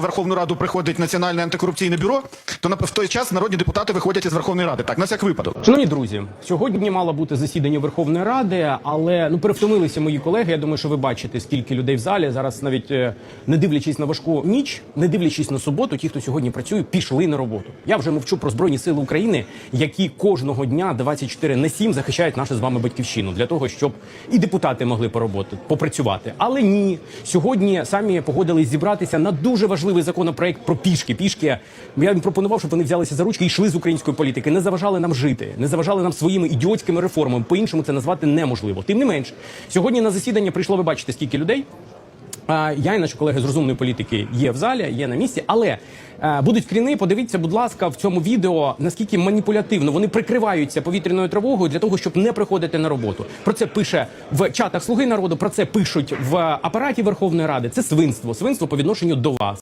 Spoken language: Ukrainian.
Верховну Раду приходить Національне антикорупційне бюро, то на в той час народні депутати виходять із Верховної Ради. Так, на всяк випадок. Шановні друзі, сьогодні мало бути засідання Верховної Ради, але ну перевтомилися мої колеги. Я думаю, що ви бачите, скільки людей в залі зараз, навіть е, не дивлячись на важку ніч, не дивлячись на суботу, ті, хто сьогодні працює, пішли на роботу. Я вже мовчу про збройні сили України, які кожного дня 24 на 7 захищають нашу з вами батьківщину для того, щоб і депутати могли пороботи попрацювати. Але ні, сьогодні самі погодились зібратися на дуже важливий законопроект про пішки. Пішки я їм пропонував, щоб вони взялися за ручки і йшли з української політики, не заважали нам жити, не заважали нам своїми ідіотськими реформами. По іншому це назвати неможливо. Тим не менш, сьогодні на засідання прийшло. Ви бачите, скільки людей. Я і наші колеги з розумної політики є в залі, є на місці, але будуть кріни. Подивіться, будь ласка, в цьому відео наскільки маніпулятивно вони прикриваються повітряною тривогою для того, щоб не приходити на роботу. Про це пише в чатах Слуги народу. Про це пишуть в апараті Верховної Ради. Це свинство, свинство по відношенню до вас.